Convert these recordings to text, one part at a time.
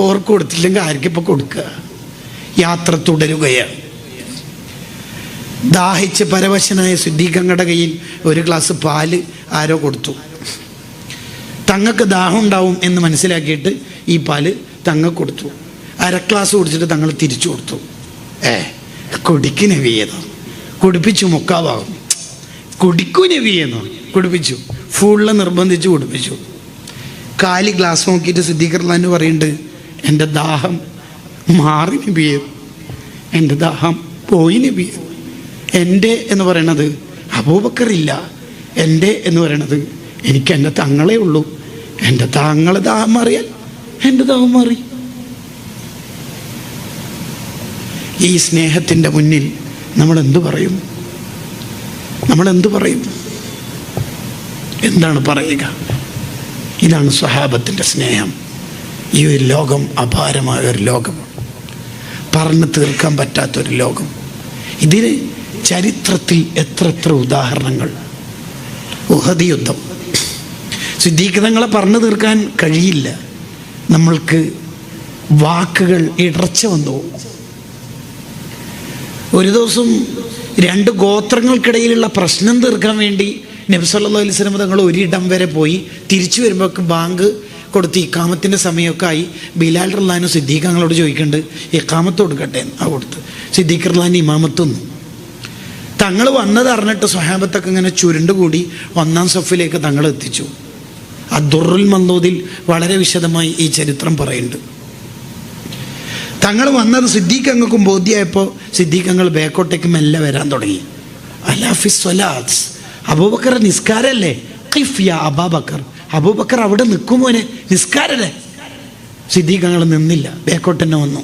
ഓർക്ക് കൊടുത്തില്ലെങ്കിൽ ആർക്കിപ്പോൾ കൊടുക്കുക? യാത്ര തുടരുകയാണ്. ദാഹിച്ച് പരവശനായ സിദ്ദീഖങ്ങളുടെ കയ്യിൽ ഒരു ഗ്ലാസ് പാൽ ആരോ കൊടുത്തു. തങ്ങൾക്ക് ദാഹം ഉണ്ടാവും എന്ന് മനസ്സിലാക്കിയിട്ട് ഈ പാൽ തങ്ങ കൊടുത്തു. അര ഗ്ലാസ് കുടിച്ചിട്ട് തങ്ങൾ തിരിച്ചു കൊടുത്തു. ഏ കുടിക്ക് നവിയെന്നോ കുടിപ്പിച്ചു മുക്കാവാകും. കുടിക്കൂ നവിയെന്നോ കുടിപ്പിച്ചു. ഫുള്ള് നിർബന്ധിച്ച് കുടിപ്പിച്ചു. കാലി ഗ്ലാസ് നോക്കിയിട്ട് സിദ്ദീഖർലാൻ പറയുന്നുണ്ട് എന്റെ ദാഹം മാറി നബിയെ എന്റെ ദാഹം പോയി നബിയെ എന്റെ എന്ന് പറയണത് അബൂബക്കറില്ല. എന്റെ എന്ന് പറയണത് എനിക്ക് എന്റെ തങ്ങളെ ഉള്ളൂ. എന്റെ തങ്ങളെ ദാഹം മാറിയാൽ എന്റെ ദാഹം മാറി. ഈ സ്നേഹത്തിന്റെ മുന്നിൽ നമ്മൾ എന്തു പറയും? നമ്മൾ എന്തു പറയും? എന്താണ് പറയുക? ഇതാണ് സ്വഹാബത്തിന്റെ സ്നേഹം. ഈ ഒരു ലോകം അപാരമായ ഒരു ലോകം പറഞ്ഞു തീർക്കാൻ പറ്റാത്തൊരു ലോകം. ഇതിന് ചരിത്രത്തിൽ എത്ര എത്ര ഉദാഹരണങ്ങൾ. ഉഹദി യുദ്ധം. സിദ്ധീകൃതങ്ങളെ പറഞ്ഞു തീർക്കാൻ കഴിയില്ല. നമ്മൾക്ക് വാക്കുകൾ ഇടർച്ച വന്നു ഒരു ദിവസം രണ്ട് ഗോത്രങ്ങൾക്കിടയിലുള്ള പ്രശ്നം തീർക്കാൻ വേണ്ടി നബ്സല്ലാ അലൈഹി തങ്ങൾ ഒരിടം വരെ പോയി. തിരിച്ചു വരുമ്പോൾ ബാങ്ക് കൊടുത്ത് ഇക്കാമത്തിന്റെ സമയമൊക്കെ ആയി ബിലാൽ റഹ്ലാനും സിദ്ദീഖ് ഞങ്ങളോട് ചോദിക്കുന്നുണ്ട് ഇക്കാമത്ത് കൊടുക്കട്ടെ? ആ കൊടുത്ത്. സിദ്ദീഖ് റഹ്ലാൻ ഇമാമത്തൊന്നു. തങ്ങൾ വന്നത് അറിഞ്ഞിട്ട് സ്വഹാബത്തൊക്കെ ഇങ്ങനെ ചുരുണ്ടുകൂടി ഒന്നാം സഫിലേക്ക് തങ്ങൾ എത്തിച്ചു. അദുറുൽ മന്ദൂദിൽ വളരെ വിശദമായി ഈ ചരിത്രം പറയുന്നുണ്ട്. തങ്ങൾ വന്നത് സിദ്ദീഖ് അങ്ങക്കും ബോധ്യമായപ്പോൾ സിദ്ദീഖ് അങ്ങൾ ബേക്കോട്ടേക്ക് മെല്ലെ വരാൻ തുടങ്ങി. അല്ല ഫിസ് അബൂബക്കർ നിസ്കാരല്ലേ? ഖിഫ് യാ അബാബക്കർ. അബൂബക്കർ അവിടെ നിൽക്കുമോനെ നിസ്കാരല്ലേ? സിദ്ദീഖങ്ങൾ നിന്നില്ല ബേക്കോട്ടന്നെ വന്നു.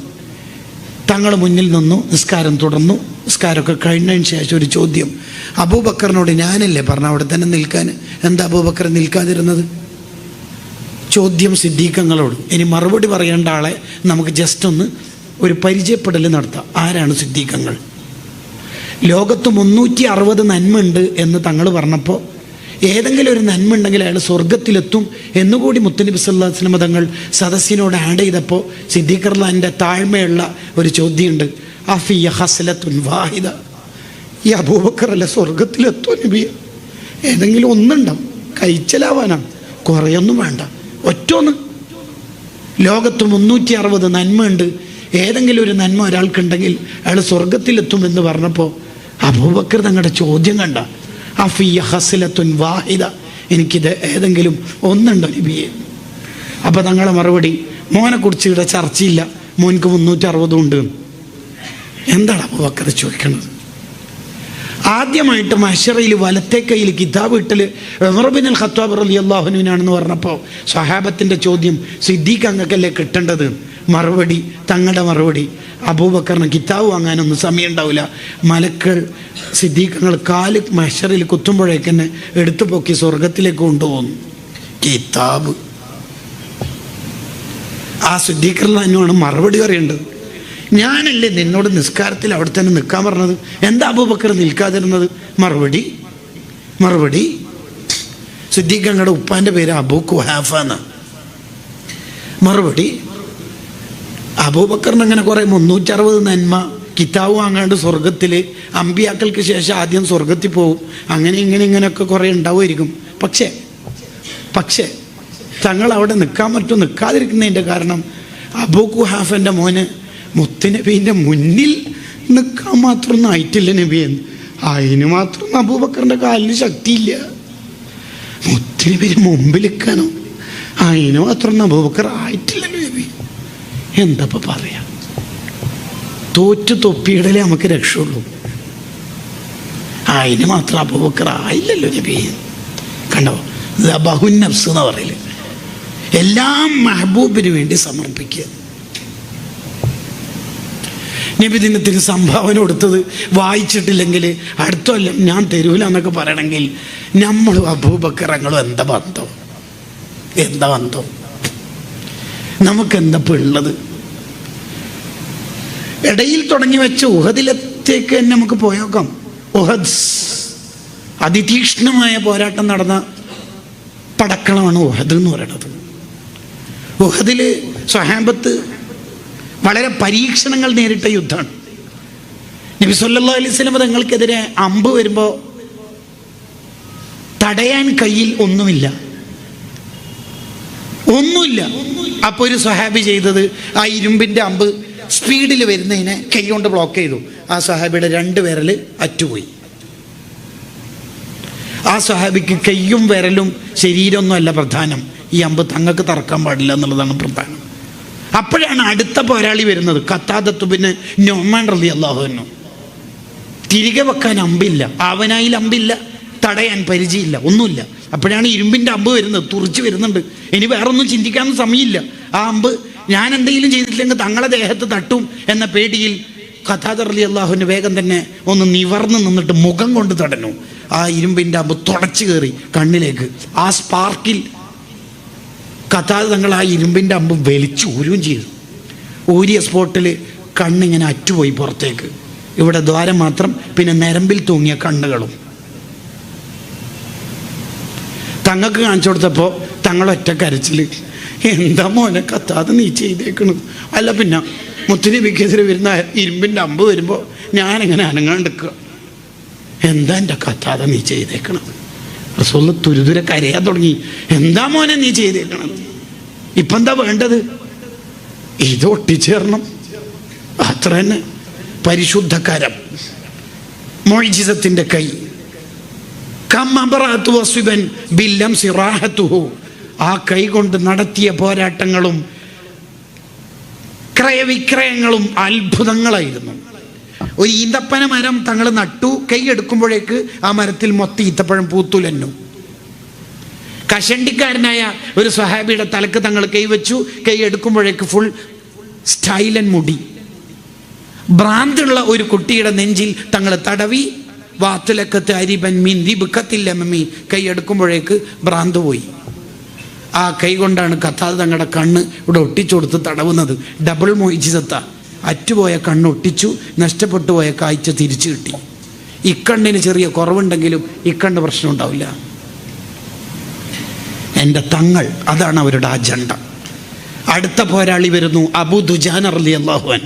തങ്ങൾ മുന്നിൽ നിന്നു നിസ്കാരം തുടർന്നു. നിസ്കാരമൊക്കെ കഴിഞ്ഞതിന് ശേഷം ഒരു ചോദ്യം. അബൂബക്കറിനോട് ഞാനല്ലേ പറഞ്ഞു അവിടെ തന്നെ നിൽക്കാൻ? എന്താ അബൂബക്കർ നിൽക്കാതിരുന്നത്? ചോദ്യം സിദ്ദീഖങ്ങളോട്. ഇനി മറുപടി പറയേണ്ട ആളെ നമുക്ക് ജസ്റ്റ് ഒന്ന് ഒരു പരിചയപ്പെടൽ നടത്താം. ആരാണ് സിദ്ദീഖങ്ങൾ? ലോകത്ത് മുന്നൂറ്റി അറുപത് ഉണ്ട് എന്ന് തങ്ങൾ പറഞ്ഞപ്പോൾ ഏതെങ്കിലും ഒരു നന്മ ഉണ്ടെങ്കിൽ അയാൾ സ്വർഗത്തിലെത്തും എന്നുകൂടി മുത്തനബി സല്ലാസ്ലം തങ്ങൾ സദസ്സിനോട് ആഡ് ചെയ്തപ്പോൾ സിദ്ദീഖർലാന്റെ താഴ്മയുള്ള ഒരു ചോദ്യമുണ്ട്. അഫിയ വാഹിദ. ഈ അബൂബക്കർ അല്ല സ്വർഗത്തിലെത്തും ഏതെങ്കിലും ഒന്നുണ്ടാവും. കഴിച്ചലാവാനാണ്. കുറേയൊന്നും വേണ്ട. ഒറ്റൊന്ന്. ലോകത്ത് മുന്നൂറ്റി അറുപത് നന്മയുണ്ട്. ഏതെങ്കിലും ഒരു നന്മ ഒരാൾക്കുണ്ടെങ്കിൽ അയാൾ സ്വർഗത്തിലെത്തുമെന്ന് പറഞ്ഞപ്പോൾ അബൂബക്കർ തങ്ങളുടെ ചോദ്യം കണ്ട. അഫിയ വാഹിദ. എനിക്കിത് ഏതെങ്കിലും ഒന്നുണ്ടോ നബിയെ അപ്പോൾ തങ്ങളെ മറുപടി മോനെക്കുറിച്ച് ഇവിടെ ചർച്ചയില്ല. മോൻക്ക് മുന്നൂറ്റി അറുപതും ഉണ്ട്. എന്താണ് അബൂബക്കർ ചോദിക്കണത് ആദ്യമായിട്ട് മഷറയിൽ വലത്തെ കയ്യിൽ കിതാബ് ഇട്ടൽ അൽ ഖത്താബ് അലി അള്ളാഹുനുവിനാണെന്ന് പറഞ്ഞപ്പോൾ സ്വഹാബത്തിന്റെ ചോദ്യം സിദ്ദീഖ് അങ്ങക്കല്ലേ കിട്ടേണ്ടത്? മറുപടി തങ്ങളുടെ മറുപടി. അബൂബക്കറിന് കിതാബ് വാങ്ങാനൊന്നും സമയം ഉണ്ടാവില്ല മലക്കൾ സിദ്ദീഖങ്ങൾ കാൽ മഷറിൽ കുത്തുമ്പോഴേക്ക് തന്നെ എടുത്തു പൊക്കി സ്വർഗത്തിലേക്ക് കൊണ്ടുപോകുന്നു. കിതാബ്. ആ സിദ്ദീഖറിനാണ് മറുപടി പറയേണ്ടത്. ഞാനല്ലേ നിന്നോട് നിസ്കാരത്തിൽ അവിടെ തന്നെ നിൽക്കാൻ പറഞ്ഞത്? എന്താ അബൂബക്കർ നിൽക്കാതിരുന്നത്? മറുപടി. മറുപടി. സിദ്ദീഖങ്ങളുടെ ഉപ്പാന്റെ പേര് അബൂ കുഹാഫ എന്നാണ്. മറുപടി. അബൂബക്കറിന് അങ്ങനെ കുറേ മുന്നൂറ്ററുപത് നന്മ. കിതാബ് വാങ്ങാണ്ട് സ്വർഗത്തിൽ അമ്പിയാക്കൾക്ക് ശേഷം ആദ്യം സ്വർഗത്തിൽ പോവും. അങ്ങനെ ഇങ്ങനെ ഇങ്ങനെയൊക്കെ കുറേ ഉണ്ടാവുമായിരിക്കും. പക്ഷേ പക്ഷേ തങ്ങൾ അവിടെ നിൽക്കാൻ പറ്റും നിൽക്കാതിരിക്കുന്നതിന്റെ കാരണം അബൂ കുഹാഫന്റെ മോന് മുത്തുനബീന്റെ മുന്നിൽ നിൽക്കാൻ മാത്രമൊന്നും ആയിട്ടില്ല നബി എന്ന്. അതിന് മാത്രം അബൂബക്കറിന്റെ കാലിന് ശക്തിയില്ല. മുത്തുനബിന് മുമ്പിൽ നിൽക്കാനോ? അതിന് മാത്രം അബൂബക്കർ ആയിട്ടില്ലല്ലോ നബി. എന്തപ്പോൾ പറയാ? തോറ്റു തൊപ്പിയിടലേ നമുക്ക് രക്ഷയുള്ളൂ. അതിന് മാത്രം അബൂബക്കർ ആയില്ലല്ലോ നബി. കണ്ടോ? ബഹുൻ നഫ്സ് എന്ന് പറയൽ. എല്ലാം മെഹബൂബിന് വേണ്ടി സമർപ്പിക്കുക. നബി ദിനത്തിന് സംഭാവന കൊടുത്തത് വായിച്ചിട്ടില്ലെങ്കിൽ അടുത്ത കൊല്ലം ഞാൻ തരൂല എന്നൊക്കെ പറയണമെങ്കിൽ നമ്മളും അബൂബക്കറങ്ങളും എന്താ ബന്ധം? എന്താ ബന്ധം? നമുക്കെന്താ പിള്ളത് ഇടയിൽ തുടങ്ങി വെച്ച ഉഹദിലത്തേക്ക് തന്നെ നമുക്ക് പോയേക്കാം. ഉഹദ് അതിതീക്ഷ്ണമായ പോരാട്ടം നടന്ന പടക്കളമാണ് ഉഹദ് എന്ന് പറയുന്നത്. ഉഹദിൽ സ്വഹാബത്ത് വളരെ പരീക്ഷണങ്ങൾ നേരിട്ട യുദ്ധമാണ്. നബി സല്ലാ അലൈഹി സ്വലം തങ്ങൾക്കെതിരെ അമ്പ് വരുമ്പോൾ തടയാൻ കയ്യിൽ ഒന്നുമില്ല. ഒന്നുമില്ല. അപ്പോൾ ഒരു സ്വഹാബി ചെയ്തത് ആ ഇരുമ്പിന്റെ അമ്പ് സ്പീഡിൽ വരുന്നതിനെ കൈ കൊണ്ട് ബ്ലോക്ക് ചെയ്തു. ആ സഹാബിയുടെ രണ്ട് വിരൽ അറ്റുപോയി. ആ സഹാബിക്ക് കൈയും വിരലും ശരീരമൊന്നുമല്ല പ്രധാനം. ഈ അമ്പ് തങ്ങൾക്ക് തറക്കാൻ പാടില്ല എന്നുള്ളതാണ് പ്രധാനം. അപ്പോഴാണ് അടുത്ത പോരാളി വരുന്നത്. കത്താദത്ത് പിന്നെ നൊമാൻ റലി അള്ളാഹുവിനു തിരികെ വെക്കാൻ അമ്പില്ല. അവനായി അമ്പില്ല. തടയാൻ പരിചയമില്ല. ഒന്നുമില്ല. അപ്പോഴാണ് ഇരുമ്പിന്റെ അമ്പ് വരുന്നത്. തുറിച്ച് വരുന്നുണ്ട്. ഇനി വേറൊന്നും ചിന്തിക്കാൻ സമയമില്ല. ആ അമ്പ് ഞാൻ എന്തെങ്കിലും ചെയ്തിട്ടില്ലെങ്കിൽ തങ്ങളെ ദേഹത്ത് തട്ടും എന്ന പേടിയിൽ കഥാദർ അലി അള്ളാഹുവിന് വേഗം തന്നെ ഒന്ന് നിവർന്ന് നിന്നിട്ട് മുഖം കൊണ്ട് തടഞ്ഞു. ആ ഇരുമ്പിന്റെ അമ്പ് തുടച്ചു കയറി കണ്ണിലേക്ക്. ആ സ്പാർക്കിൽ കഥാത് തങ്ങൾ ആ ഇരുമ്പിന്റെ അമ്പ് വലിച്ചു ഊരുകയും ചെയ്തു. ഊരിയ സ്പോട്ടിൽ കണ്ണിങ്ങനെ അറ്റുപോയി പുറത്തേക്ക്. ഇവിടെ ദ്വാരം മാത്രം പിന്നെ നരമ്പിൽ തൂങ്ങിയ കണ്ണുകളും. തങ്ങൾക്ക് കാണിച്ചു കൊടുത്തപ്പോൾ തങ്ങളൊറ്റ കരച്ചിൽ എന്താ മോനെ കത്താതെ നീ ചെയ്തേക്കണം അല്ല പിന്നെ മുത്തുനബിക്കെതിരെ വരുന്ന ഇരുമ്പിന്റെ അമ്പ് വരുമ്പോൾ ഞാനിങ്ങനെ അനങ്ങാണ്ടിക്കുക എന്താ എന്റെ കത്താതെ നീ ചെയ്തേക്കണം റസൂൽ തുരുതുരെ കരയാൻ തുടങ്ങി. എന്താ മോനെ നീ ചെയ്തേക്കണം ഇപ്പം എന്താ വേണ്ടത്? ഇത് ഒട്ടിച്ചേർണം അത്ര തന്നെ പരിശുദ്ധ കരം മൊഴിജിതത്തിന്റെ കൈ കമ്മറാത്തു വസുബൻ ബില്ലം സിറാഹത്തുഹു. ആ കൈകൊണ്ട് നടത്തിയ പോരാട്ടങ്ങളും ക്രയവിക്രയങ്ങളും അത്ഭുതങ്ങളായിരുന്നു. ഒരു ഈന്തപ്പന മരം തങ്ങൾ നട്ടു കൈ എടുക്കുമ്പോഴേക്ക് ആ മരത്തിൽ മൊത്തം ഈത്തപ്പഴം പൂത്തുലന്നു കഷണ്ടിക്കാരനായ ഒരു സ്വഹാബിയുടെ തലക്ക് തങ്ങൾ കൈവച്ചു കൈ എടുക്കുമ്പോഴേക്ക് ഫുൾ സ്റ്റൈലൻ മുടി. ഭ്രാന്തുള്ള ഒരു കുട്ടിയുടെ നെഞ്ചിൽ തങ്ങൾ തടവി വാത്തിലക്കത്ത് അരിബൻ മീൻ ദിബുക്കത്തില്ല മമ്മി കൈ എടുക്കുമ്പോഴേക്ക് ഭ്രാന്ത് പോയി ആ കൈ കൊണ്ടാണ് കഥാത് തങ്ങളുടെ കണ്ണ് ഇവിടെ ഒട്ടിച്ചു കൊടുത്ത് തടവുന്നത്. ഡബിൾ മോഹിച്ചിസത്ത അറ്റുപോയ കണ്ണ് ഒട്ടിച്ചു നഷ്ടപ്പെട്ടു പോയ കാഴ്ച തിരിച്ചു കിട്ടി. ഇക്കണ്ണിന് ചെറിയ കുറവുണ്ടെങ്കിലും ഇക്കണ്ണ് പ്രശ്നം ഉണ്ടാവില്ല. എന്റെ തങ്ങൾ അതാണ് അവരുടെ അജണ്ട. അടുത്ത പോരാളി വരുന്നു അബു ദുജാൻ അറലി അള്ളാഹുവൻ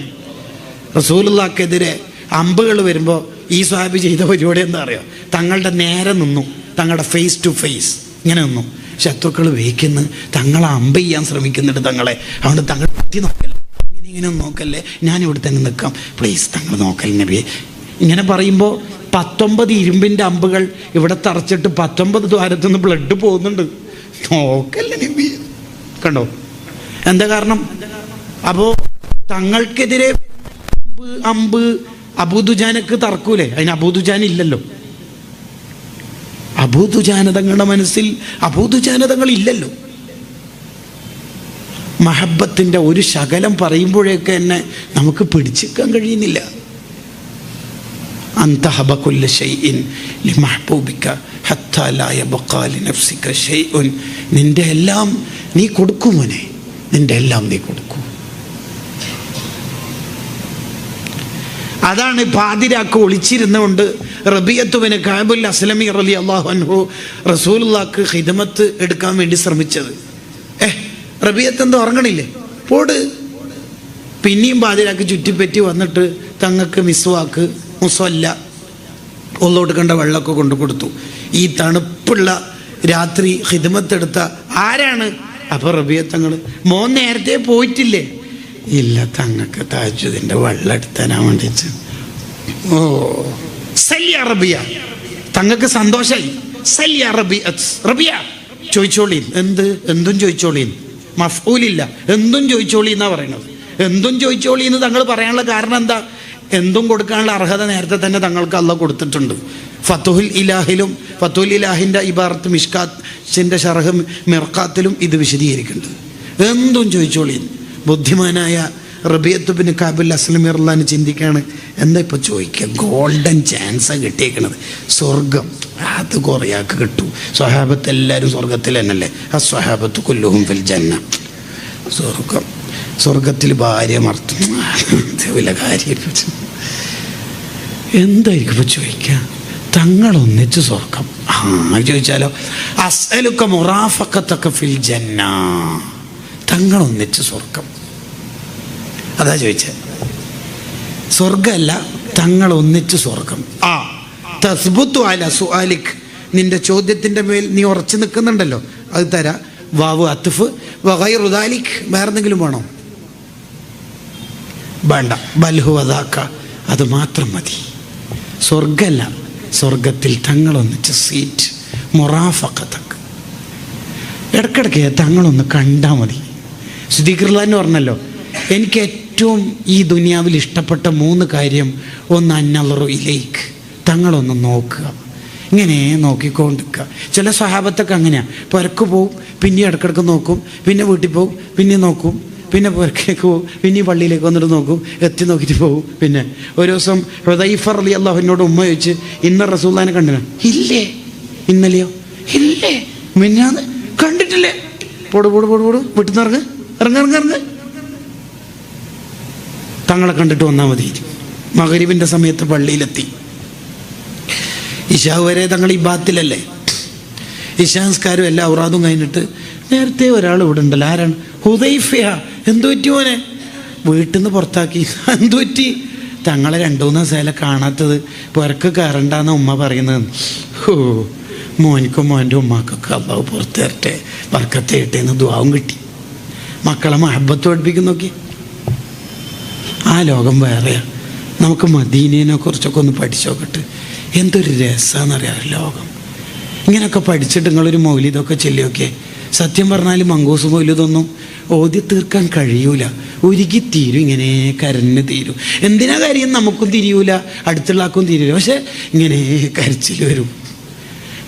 റസൂലുള്ളക്കെതിരെ അമ്പുകൾ വരുമ്പോൾ ഈ സ്വാബി ചെയ്ത പരിപാടി എന്താ അറിയോ? തങ്ങളുടെ നേരെ നിന്നു. തങ്ങളുടെ ഫേസ് ടു ഫേസ് ഇങ്ങനെ നിന്നു. ശത്രുക്കൾ വേക്കുന്ന തങ്ങളെ അമ്പ ചെയ്യാൻ ശ്രമിക്കുന്നുണ്ട് തങ്ങളെ. അതുകൊണ്ട് തങ്ങൾ പറ്റി നോക്കല്ലേ? ഇങ്ങനെ ഇങ്ങനെ നോക്കല്ലേ? ഞാൻ ഇവിടെ തന്നെ നിൽക്കാം. പ്ലീസ് തങ്ങൾ നോക്കൽ നബിയെ ഇങ്ങനെ പറയുമ്പോൾ പത്തൊമ്പത് ഇരുമ്പിന്റെ അമ്പുകൾ ഇവിടെ തറച്ചിട്ട് പത്തൊമ്പത് ദ്വാരത്തുനിന്ന് ബ്ലഡ് പോകുന്നുണ്ട്. നോക്കല്ലേ നബി കണ്ടോ? എന്താ കാരണം? അപ്പോൾ തങ്ങൾക്കെതിരെ അമ്പ് അബൂദുജാനക്ക് തറക്കൂലേ അതിന് അബൂദുജാൻ ഇല്ലല്ലോ. അബൂദുജാനതങ്ങളുടെ മനസ്സിൽ അഭൂതുജാനതങ്ങൾ ഇല്ലല്ലോ മഹബത്തിന്റെ ഒരു ശകലം പറയുമ്പോഴേക്ക് തന്നെ നമുക്ക് പിടിച്ചെടുക്കാൻ കഴിയുന്നില്ല. നിന്റെ എല്ലാം നീ കൊടുക്കുമോനെ നിന്റെ എല്ലാം നീ കൊടുക്കൂ. അതാണ് പാതിരാക്ക് ഒളിച്ചിരുന്നുകൊണ്ട് റബിയത്തുവിന് കാബുൽ അസ്ലമി റലി അള്ളാഹു അൻഹു റസൂലുള്ളാക്ക് ഹിദമത്ത് എടുക്കാൻ വേണ്ടി ശ്രമിച്ചത്. ഏ റബിയത്ത് എന്തോ ഉറങ്ങണില്ലേ? പോട്. പിന്നെയും പാതിരാക്ക് ചുറ്റിപ്പറ്റി വന്നിട്ട് തങ്ങൾക്ക് മിസ്വാക്ക് മുസ്വല്ല കണ്ട വെള്ളമൊക്കെ കൊണ്ടു കൊടുത്തു. ഈ തണുപ്പുള്ള രാത്രി ഹിദമത്തെടുത്ത ആരാണ്? അപ്പോൾ റബിയത്തങ്ങൾ മോൻ നേരത്തെ പോയിട്ടില്ലേ? ഇല്ല തങ്ങൾക്ക് താജുദിന്റെ വെള്ളം വേണ്ടിച്ച് ഓ സല്യ റബിയ തങ്ങൾക്ക് സന്തോഷായി. സല്യ റബിയ റബിയ ചോദിച്ചോളീൻ എന്ത്? എന്തും ചോദിച്ചോളീൻ മഫൂലില്ല എന്തും ചോദിച്ചോളി എന്നാ പറയണത്. എന്തും ചോദിച്ചോളി എന്ന് തങ്ങൾ പറയാനുള്ള കാരണം എന്താ? എന്തും കൊടുക്കാനുള്ള അർഹത നേരത്തെ തന്നെ തങ്ങൾക്ക് അല്ല കൊടുത്തിട്ടുണ്ട്. ഫത്തുഹുൽ ഇലാഹിലും ഫത്തുൽ ഇലാഹിന്റെ ഇബാർത്ത് മിഷ്കാത്തിന്റെ ഷർഹ് മിർക്കാത്തിലും ഇത് വിശദീകരിക്കുന്നുണ്ട്. എന്തും ചോദിച്ചോളി ബുദ്ധിമാനായ റബിയത്തുബിന് കാബുൽ അസ്ലമി ഇർലാൻ ചിന്തിക്കുകയാണ് എന്താ ഇപ്പോൾ ചോദിക്കുക? ഗോൾഡൻ ചാൻസ് കിട്ടിയേക്കണത്. സ്വർഗം അത് കുറേയാൾക്ക് കിട്ടും. സ്വഹാബത്ത് എല്ലാവരും സ്വർഗത്തിൽ തന്നെയല്ലേ? ആ സ്വഹാബത്ത് കൊല്ലുഹും ഫിൽ ജന്ന. സ്വർഗം സ്വർഗത്തിൽ ഭാര്യ മർത്തും വില കാര്യം എന്തായിരിക്കും ഇപ്പോൾ ചോദിക്കുക? തങ്ങളൊന്നിച്ച് സ്വർഗം ആ ചോദിച്ചാലോ? അസലുക്ക മുറാഫക്കത്തൊക്കെ ഫിൽ ജന്ന. തങ്ങളൊന്നിച്ച് സ്വർഗം. അതാ ചോദിച്ചത് സ്വർഗമല്ല തങ്ങൾ ഒന്നിച്ച് സ്വർഗം. ആ തസ്ബുത്തു അല സുആലിക് നിന്റെ ചോദ്യത്തിന്റെ മേൽ നീ ഉറച്ചു നിൽക്കുന്നുണ്ടല്ലോ. അത് തരാ. വാവ് അത്തുഫ് വഹൈ റുദാലിഖ് വേറെന്തെങ്കിലും വേണോ? വേണ്ട. ബൽഹു അതാക്ക അത് മാത്രം മതി. സ്വർഗല്ല സ്വർഗത്തിൽ തങ്ങളൊന്നിച്ച് സീറ്റ്. മൊറാഫക്കത്തക്ക് ഇടക്കിടക്ക് തങ്ങളൊന്ന് കണ്ടാൽ മതി. സുധീകൃലാന്ന് പറഞ്ഞല്ലോ എനിക്ക് ഏറ്റവും ഈ ദുനിയാവിൽ ഇഷ്ടപ്പെട്ട മൂന്ന് കാര്യം ഒന്ന് അന്നലറു ഇലേക്ക് തങ്ങളൊന്ന് നോക്കുക ഇങ്ങനെ നോക്കിക്കൊണ്ടിരിക്കുക. ചില സ്വഭാവത്തൊക്കെ അങ്ങനെയാണ് പുരക്ക് പോവും പിന്നെ ഇടക്കിടക്ക് നോക്കും പിന്നെ വീട്ടിൽ പോവും പിന്നെ നോക്കും പിന്നെ പുരക്കേക്ക് പോകും പിന്നെ പള്ളിയിലേക്ക് വന്നിട്ട് നോക്കും എത്തി നോക്കിയിട്ട് പോകും പിന്നെ ഒരു ദിവസം ഹൃദൈഫർ അലി അള്ളാഹുവിനോട് ഉമ്മ ചോദിച്ച് ഇന്ന് റസൂല്ലാനെ കണ്ടില്ല? ഇല്ലേ. ഇന്നലെയോ? ഇല്ലേ. മിന്നാന്ന്? കണ്ടിട്ടില്ലേ? പോട് പോട് പോട് പോട് വീട്ടിൽ നിന്ന് ഇറങ്ങ് ഇറങ്ങ ഇറങ്ങ. ഇറങ്ങ് തങ്ങളെ കണ്ടിട്ട് വന്നാൽ മതി. മകരിവിന്റെ സമയത്ത് പള്ളിയിലെത്തി. ഇഷാ വരെ തങ്ങൾ ഈ ബാത്തിലല്ലേ? ഇഷാംസ്കാരും എല്ലാ ഔറാദും കഴിഞ്ഞിട്ട് നേരത്തെ ഒരാൾ ഇവിടെ ഉണ്ടല്ലോ. ആരാണ്? ഹുദൈഫയ. എന്തു പറ്റി മോനെ? വീട്ടിൽ നിന്ന് പുറത്താക്കി. എന്തു പറ്റി? തങ്ങളെ രണ്ടു മൂന്ന് സേല കാണാത്തത്. പുറക്ക് കയറണ്ടെന്ന് ഉമ്മ പറയുന്നത്. ഹോ മോനിക്കും മോന്റെ ഉമ്മാക്കൊക്കെ അമ്മാവ് പുറത്തേരട്ടെ വർക്കത്തെ ഇട്ടേന്ന് ദ്വാവും കിട്ടി. മക്കളെ മഹബത്ത് പഠിപ്പിക്കും നോക്കി. ആ ലോകം വേറെയാണ് നമുക്ക് മദീനേനെ കുറിച്ചൊക്കെ ഒന്ന് പഠിച്ചു നോക്കട്ടെ. എന്തൊരു രസമാണെന്നറിയാം ലോകം. ഇങ്ങനെയൊക്കെ പഠിച്ചിട്ട് നിങ്ങളൊരു മൗലിതൊക്കെ ചെല്ലിയൊക്കെ സത്യം പറഞ്ഞാൽ മങ്കൂസ് മൗലിതൊന്നും ഓതി തീർക്കാൻ കഴിയൂല. ഒരുക്കി തീരും ഇങ്ങനെ കരഞ്ഞ് തീരും. എന്തിനാ കാര്യം നമുക്കും തിരിയൂല അടുത്തുള്ള ആക്കും തിരിയൂല. പക്ഷെ ഇങ്ങനെ കരച്ചിൽ വരും.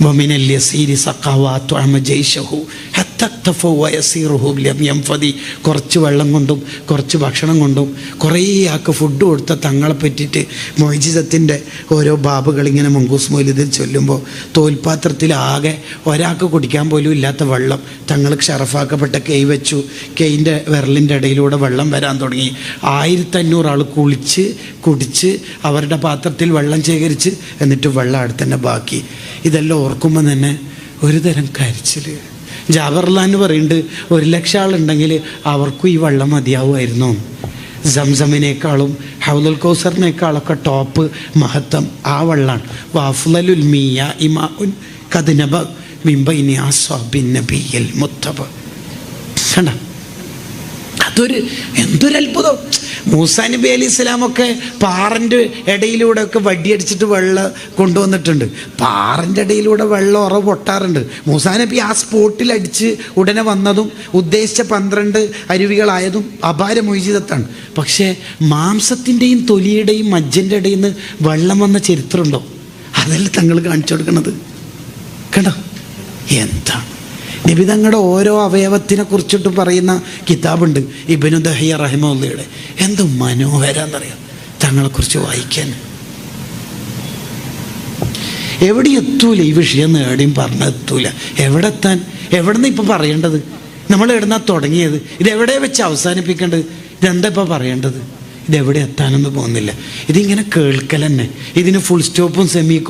ومن اليسير سقوات عم جيشه حتى اكتفوا ويسيره لم ينفذي കുറച്ച് വെള്ളം കൊണ്ടും കുറച്ച് ഭക്ഷണം കൊണ്ടും കുറേ ആൾക്ക് ഫുഡ് കൊടുത്ത തങ്ങളെ പറ്റിയിട്ട് മൊയ്ജിസത്തിൻ്റെ ഓരോ ബാബുകൾ ഇങ്ങനെ മങ്കൂസ് മൊയ്ലിതിൽ ചൊല്ലുമ്പോൾ തോൽപാത്രത്തിലാകെ ഒരാൾക്ക് കുടിക്കാൻ പോലും ഇല്ലാത്ത വെള്ളം തങ്ങൾക്ക് ഷറഫാക്കപ്പെട്ട കെയ് വെച്ചു കെയിൻ്റെ വിരലിൻ്റെ ഇടയിലൂടെ വെള്ളം വരാൻ തുടങ്ങി ആയിരത്തഞ്ഞൂറ് ആൾ കുളിച്ച് കുടിച്ച് അവരുടെ പാത്രത്തിൽ വെള്ളം ശേഖരിച്ച് എന്നിട്ട് വെള്ളം അടുത്ത് തന്നെ ബാക്കി ഇതെല്ലാം ഓർക്കുമ്പോൾ തന്നെ ഒരു തരം കരിച്ചിൽ. ജാബർലാൻ പറയുന്നുണ്ട് ഒരു ലക്ഷം ആളുണ്ടെങ്കിൽ അവർക്കും ഈ വെള്ളം മതിയാവുമായിരുന്നു. സംസമിനേക്കാളും ഹൗലുൽ കൗസറിനേക്കാളൊക്കെ ടോപ്പ് മഹത്വം ആ വെള്ളമാണ് വാഫുലുൽ മിയ ഇമാഉൻ കദിനബ നബിയൽ മുത്തബ. കണ്ട? അതൊരു എന്തൊരു അത്ഭുതം മൂസാ നബി അലി ഇസ്ലാമൊക്കെ പാറന്റെ ഇടയിലൂടെ ഒക്കെ വടിയടിച്ചിട്ട് വെള്ളം കൊണ്ടുവന്നിട്ടുണ്ട്. പാറന്റെ ഇടയിലൂടെ വെള്ളം ഉറ പൊട്ടാറുണ്ട്. മൂസാ നബി ആ സ്പോട്ടിൽ അടിച്ച് ഉടനെ വന്നതും ഉദ്ദേശിച്ച പന്ത്രണ്ട് അരുവികളായതും അപാര മൊയ്ജിതത്താണ് പക്ഷേ മാംസത്തിന്റെയും തൊലിയുടെയും മജ്ജന്റെ ഇടയിൽ നിന്ന് വെള്ളം വന്ന ചരിത്രമുണ്ടോ? അതല്ല തങ്ങൾ കാണിച്ചു കൊടുക്കുന്നത് കേട്ടോ എന്താണ്? നബി തങ്ങളുടെ ഓരോ അവയവത്തിനെ കുറിച്ചിട്ട് പറയുന്ന കിതാബുണ്ട്. ഇബിനു ദഹിയ റഹിമുള്ളയുടെ എന്ത് മനോഹരാന്നറിയാം? തങ്ങളെക്കുറിച്ച് വായിക്കാൻ. എവിടെ എത്തൂല ഈ വിഷയം നേടിയും പറഞ്ഞെത്തൂല എവിടെ എത്താൻ? എവിടെ നിന്ന് ഇപ്പം പറയേണ്ടത്? നമ്മൾ എവിടുന്നാ തുടങ്ങിയത്? ഇതെവിടെ വെച്ച് അവസാനിപ്പിക്കേണ്ടത്? ഇതെന്താ ഇപ്പം പറയേണ്ടത്? ഇതെവിടെ എത്താനൊന്നും പോകുന്നില്ല. ഇതിങ്ങനെ കേൾക്കൽ തന്നെ ഇതിന് ഫുൾ സ്റ്റോപ്പും സെമി